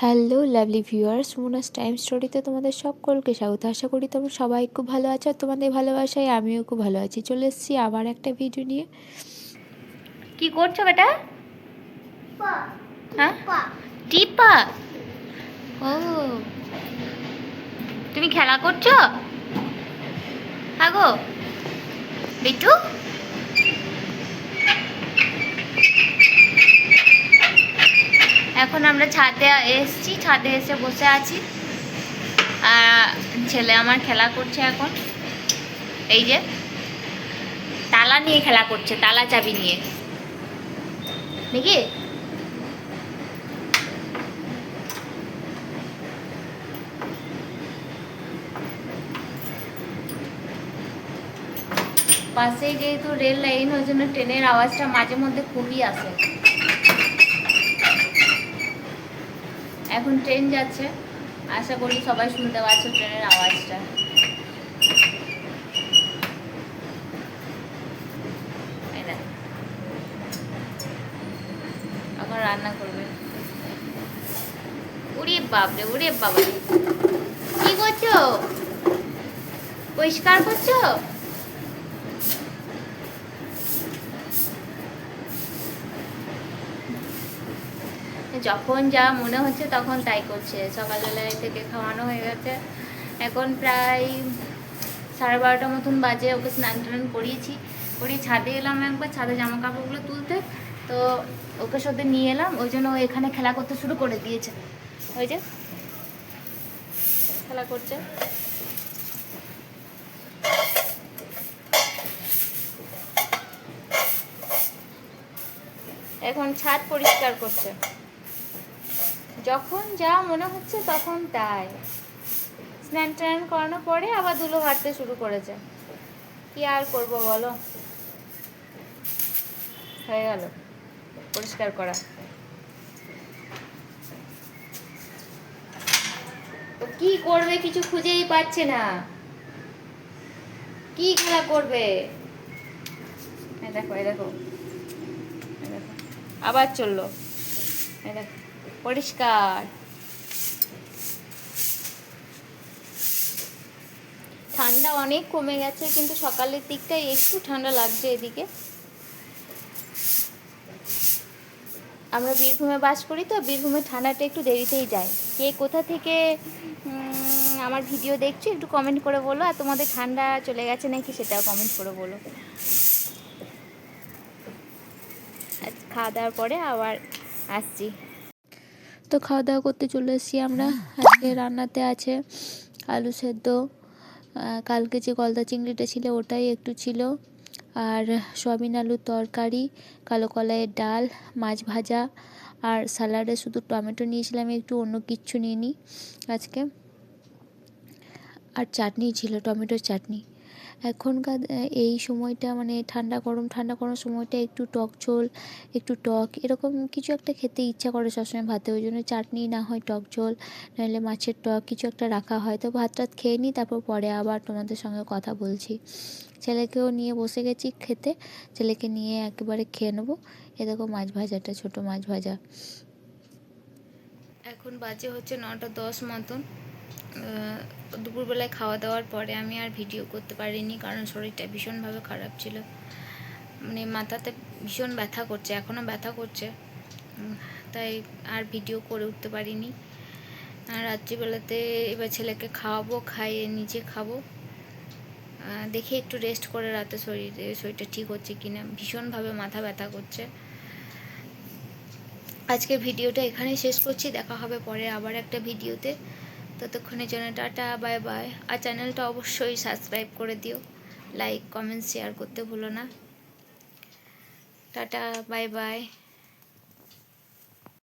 Hello lovely viewers Mona's time স্টোরিতে তোমাদের সকলকে স্বাগত। আশা করি তোমরা সবাই খুব ভালো আছো আর তোমাদের ভালোবাসায় আমিও খুব ভালো আছি। চলে এসেছি আবার একটা ভিডিও নিয়ে। কি করছ বেটা? হ্যাঁ? টিপা। ও। তুমি খেলা করছ? হ্যাঁ গো বিটু এখন আমরা ছাদে এসছি, ছাদে এসে বসে আছি। ছেলে আমার খেলা করছে এখন। এই যে, তালা নিয়ে খেলা করছে, তালা চাবি নিয়ে। নাকি? পাশে যেহেতু রেল লাইন, ওই জন্য ট্রেনের আওয়াজটা মাঝে মধ্যে খুবই আসে। এখন ট্রেন যাচ্ছে। আশা করি সবাই শুনতে পাচ্ছ ট্রেনের আওয়াজটা। এখন রান্না করবে। উড়ে বাপরে উড়ে বাবা। কি করছ? পরিষ্কার করছ? যখন যা মনে হচ্ছে তখন তাই করছে। সকালবেলায় থেকে খাওয়ানো হয়ে গেছে। এখন প্রায় সাড়ে বারোটার মতন বাজে, ওকে স্নান টান করিয়েছি। করিয়ে ছাদে এলাম একবার, ছাদে জামা কাপড়গুলো তুলতে। তো ওকে সাথে নিয়ে এলাম, ওই জন্য ও এখানে খেলা করতে শুরু করে দিয়েছে। ওই যে, খেলা করছে। এখন ছাদ পরিষ্কার করছে। যখন যা মনে হচ্ছে তখন তাই। স্নান টান করানোর পরে আবার ধুলো ঘাটতে শুরু করেছে। কি আর করব বলো? হয়ে গেল। পরিষ্কার করা। তো কি করবে কিছু খুঁজেই পাচ্ছে না। কি খেলা করবে? দেখো দেখো। আবার চলল। দেখো। পরিষ্কার। ঠান্ডা অনেক কমে গেছে, কিন্তু সকালের দিকটাই একটু ঠান্ডা লাগছে এদিকে। আমরা বীরভূমে বাস করি তো, বীরভূমে ঠান্ডাটা একটু দেরিতেই যায়। কে কোথা থেকে আমার ভিডিও দেখছ একটু কমেন্ট করে বলো, আর তোমাদের ঠান্ডা চলে গেছে নাকি সেটাও কমেন্ট করে বলো। খাওয়া দাওয়ার পরে আবার আসছি। তো খাওয়া দাওয়া করতে চলে এসেছি আমরা। আজকে রান্নাতে আছে আলু সেদ্ধ। কালকে যে গলদা চিংড়িটা ছিল ওটাই একটু ছিল। আর সয়াবিন আলুর তরকারি কালো কলাইয়ের ডাল মাছ ভাজা আর স্যালাডে শুধু টমেটো নিয়েছিলাম একটু অন্য কিচ্ছু নিইনি আজকে। আর চাটনি ছিল টমেটোর চাটনি। এখনকার এই সময়টা মানে ঠান্ডা গরম ঠান্ডা গরম সময়টা একটু টক ঝোল, একটু টক, এরকম কিছু একটা খেতে ইচ্ছা করে সবসময় ভাতে। ওই জন্য চাটনি না হয় টক ঝোল, নাহলে মাছের টক কিছু একটা রাখা হয়। তো ভাত টাত খেয়ে নিই, তারপর পরে আবার তোমাদের সঙ্গে কথা বলছি। ছেলেকেও নিয়ে বসে গেছি খেতে, ছেলেকে নিয়ে একেবারে খেয়ে নেব। এ দেখো মাছ ভাজাটা, ছোটো মাছ ভাজা। এখন বাজে হচ্ছে নটা দশ মতন। দুপুরবেলায় খাওয়া দাওয়ার পরে আমি আর ভিডিও করতে পারিনি কারণ শরীরটা ভীষণভাবে খারাপ ছিল। মানে মাথাতে ভীষণ ব্যথা করছে এখনও ব্যথা করছে। তাই আর ভিডিও করে উঠতে পারিনি। আর রাত্রিবেলাতে এবার ছেলেকে খাওয়াবো, খাইয়ে নিজে খাব। দেখি একটু রেস্ট করে রাতে শরীরে শরীরটা ঠিক হচ্ছে কি না ভীষণভাবে মাথা ব্যথা করছে। আজকে ভিডিওটা এখানেই শেষ করছি। দেখা হবে পরে আবার একটা ভিডিওতে। ততক্ষণের জন্য টাটা, বাই বাই। আর চ্যানেলটা অবশ্যই সাবস্ক্রাইব করে দিও। লাইক, কমেন্ট, শেয়ার করতে ভুলো না। Tata, bye bye.